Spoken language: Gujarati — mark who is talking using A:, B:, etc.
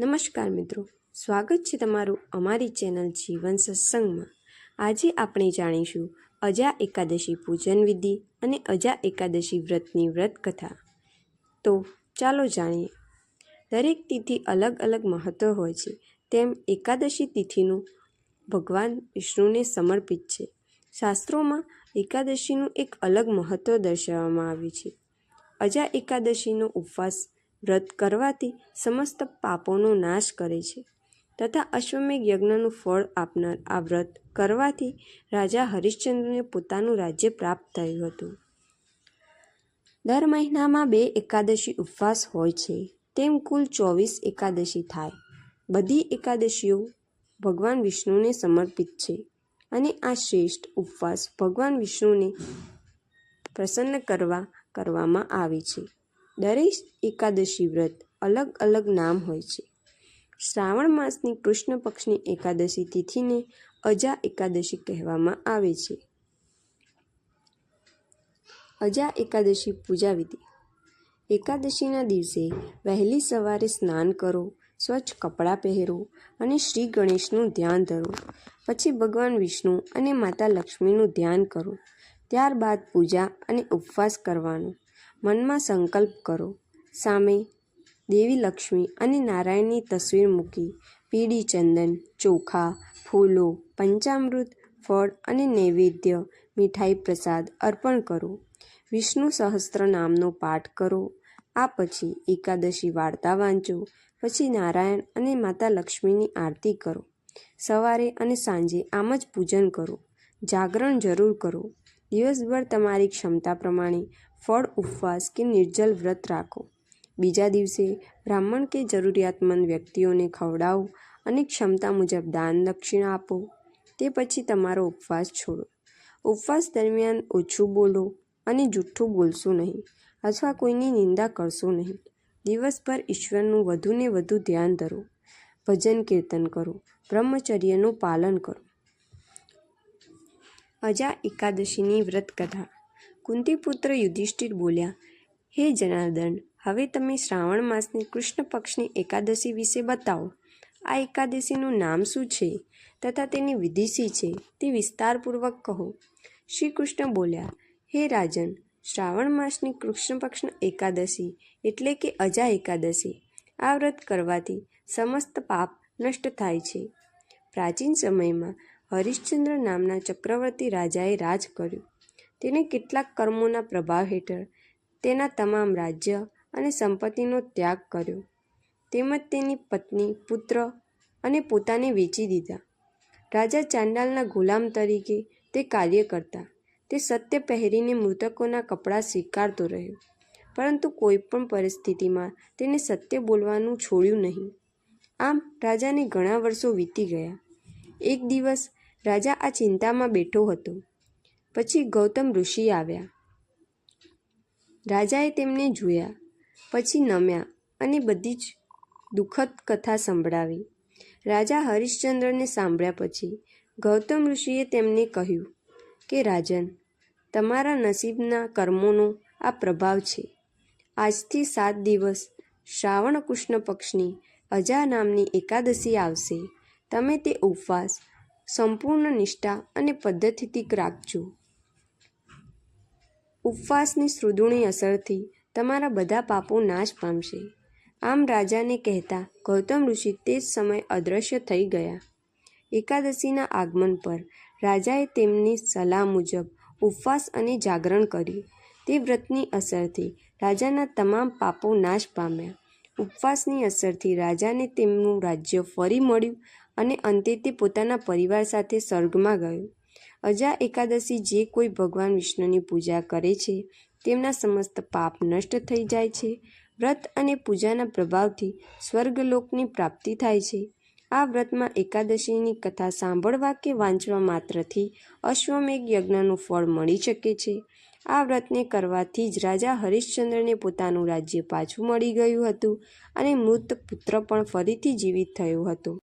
A: નમસ્કાર મિત્રો. સ્વાગત છે તમારું અમારી ચેનલ જીવન સત્સંગમાં. આજે આપણે જાણીશું અજા એકાદશી પૂજન વિધિ અને અજા એકાદશી વ્રતની વ્રત કથા તો ચાલો જાણીએ. દરેક તિથિ અલગ અલગ મહત્ત્વ હોય છે. તેમ એકાદશી તિથિનું ભગવાન વિષ્ણુને સમર્પિત છે. શાસ્ત્રોમાં એકાદશીનું એક અલગ મહત્ત્વ દર્શાવવામાં આવ્યું છે. અજા એકાદશીનો ઉપવાસ વ્રત કરવાથી સમસ્ત પાપોનો નાશ કરે છે. તથા અશ્વમેઘ યજ્ઞનું ફળ આપનાર આ વ્રત કરવાથી રાજા હરિશ્ચંદ્રને પોતાનું રાજ્ય પ્રાપ્ત થયું હતું. દર મહિનામાં બે એકાદશી ઉપવાસ હોય છે. તેમ કુલ ચોવીસ એકાદશી થાય. બધી એકાદશીઓ ભગવાન વિષ્ણુને સમર્પિત છે અને આ શ્રેષ્ઠ ઉપવાસ ભગવાન વિષ્ણુને પ્રસન્ન કરવા કરવામાં આવે છે. દરેક એકાદશી વ્રત અલગ અલગ નામ હોય છે. શ્રાવણ માસની કૃષ્ણ પક્ષની એકાદશી તિથિને અજા એકાદશી કહેવામાં આવે છે. અજા એકાદશી પૂજા વિધિ. એકાદશીના દિવસે વહેલી સવારે સ્નાન કરો, સ્વચ્છ કપડાં પહેરો અને શ્રી ગણેશનું ધ્યાન ધરો. પછી ભગવાન વિષ્ણુ અને માતા લક્ષ્મીનું ધ્યાન કરો. ત્યારબાદ પૂજા અને ઉપવાસ કરવાનો. મનમાં સંકલ્પ કરો. સામે દેવી લક્ષ્મી અને નારાયણની તસવીર મૂકી. પીળી ચંદન, ચોખા, ફૂલો, પંચામૃત, ફળ અને નૈવેદ્ય, મીઠાઈ પ્રસાદ અર્પણ કરો. વિષ્ણુ સહસ્ત્ર નામનો પાઠ કરો. આ પછી એકાદશી વાર્તા વાંચો. પછી નારાયણ અને માતા લક્ષ્મીની આરતી કરો. સવારે અને સાંજે આમ જ પૂજન કરો. જાગરણ જરૂર કરો. દિવસભર તમારી ક્ષમતા પ્રમાણે ફળ ઉપવાસ કે નિર્જલ વ્રત રાખો. બીજા દિવસે બ્રાહ્મણ કે જરૂરિયાતમંદ વ્યક્તિઓને ખવડાવો અને ક્ષમતા મુજબ દાન દક્ષિણા આપો. તે પછી તમારો ઉપવાસ છોડો. ઉપવાસ દરમિયાન ઓછું બોલો અને જૂઠું બોલશો નહીં અથવા કોઈની નિંદા કરશો નહીં. દિવસભર ઈશ્વરનું વધુને વધુ ધ્યાન ધરો. ભજન કીર્તન કરો. બ્રહ્મચર્યનું પાલન કરો. અજા એકાદશીની વ્રત કથા. કુંતીપુત્ર યુધિષ્ઠિર બોલ્યા, હે જનાર્દન, હવે તમે શ્રાવણ માસની કૃષ્ણ પક્ષની એકાદશી વિશે બતાવો. આ એકાદશીનું નામ શું છે તથા તેની વિધિ શી છે તે વિસ્તારપૂર્વક કહો. શ્રી કૃષ્ણ બોલ્યા, હે રાજન, શ્રાવણ માસની કૃષ્ણ પક્ષના એકાદશી એટલે કે અજા એકાદશી. આ વ્રત કરવાથી સમસ્ત પાપ નષ્ટ થાય છે. પ્રાચીન સમયમાં હરિશ્ચંદ્ર નામના ચક્રવર્તી રાજાએ રાજ કર્યું. તેને કેટલાક કર્મોના પ્રભાવ હેઠળ તેના તમામ રાજ્ય અને સંપત્તિનો ત્યાગ કર્યો. તેમજ તેની પત્ની, પુત્ર અને પોતાને વેચી દીધા. રાજા ચાંડાલના ગુલામ તરીકે તે કાર્ય કરતા. તે સત્ય પહેરીને મૃતકોના કપડાં સ્વીકારતો રહ્યો. પરંતુ કોઈ પણ પરિસ્થિતિમાં તેને સત્ય બોલવાનું છોડ્યું નહીં. આમ રાજાને ઘણા વર્ષો વીતી ગયા. એક દિવસ રાજા આ ચિંતામાં બેઠો હતો. પછી ગૌતમ ઋષિ આવ્યા. રાજાએ તેમને જોયા, પછી નમ્યા અને બધી જ દુઃખદ કથા સંભળાવી. રાજા હરિશ્ચંદ્રને સાંભળ્યા પછી ગૌતમ ઋષિએ તેમને કહ્યું કે, રાજન, તમારા નસીબના કર્મોનો આ પ્રભાવ છે. આજથી સાત દિવસ શ્રાવણ કૃષ્ણ પક્ષની અજા નામની એકાદશી આવશે. તમે તે ઉપવાસ, સંપૂર્ણ નિષ્ઠા અને પદ્ધતિથી રાખજો. ઉપવાસની શ્રુદુણી અસરથી તમારા બધા પાપો નાશ પામશે. આમ રાજાને કહેતા ગૌતમ ઋષિ તે જ સમય અદૃશ્ય થઈ ગયા. એકાદશીના આગમન પર રાજાએ તેમની સલાહ મુજબ ઉપવાસ અને જાગરણ કર્યું. તે વ્રતની અસરથી રાજાના તમામ પાપો નાશ પામ્યા. ઉપવાસની અસરથી રાજાને તેમનું રાજ્ય ફરી મળ્યું અને અંતે તે પોતાના પરિવાર સાથે સ્વર્ગમાં ગયો. અજા એકાદશી જે કોઈ ભગવાન વિષ્ણુની પૂજા કરે છે, તેમના સમસ્ત પાપ નષ્ટ થઈ જાય છે. વ્રત અને પૂજાના પ્રભાવથી સ્વર્ગલોકની પ્રાપ્તિ થાય છે. આ વ્રતમાં એકાદશીની કથા સાંભળવા કે વાંચવા માત્રથી અશ્વમેઘ યજ્ઞનું ફળ મળી શકે છે. આ વ્રતને કરવાથી જ રાજા હરિશ્ચંદ્રને પોતાનું રાજ્ય પાછું મળી ગયું હતું અને મૃત પુત્ર પણ ફરીથી જીવિત થયો હતો.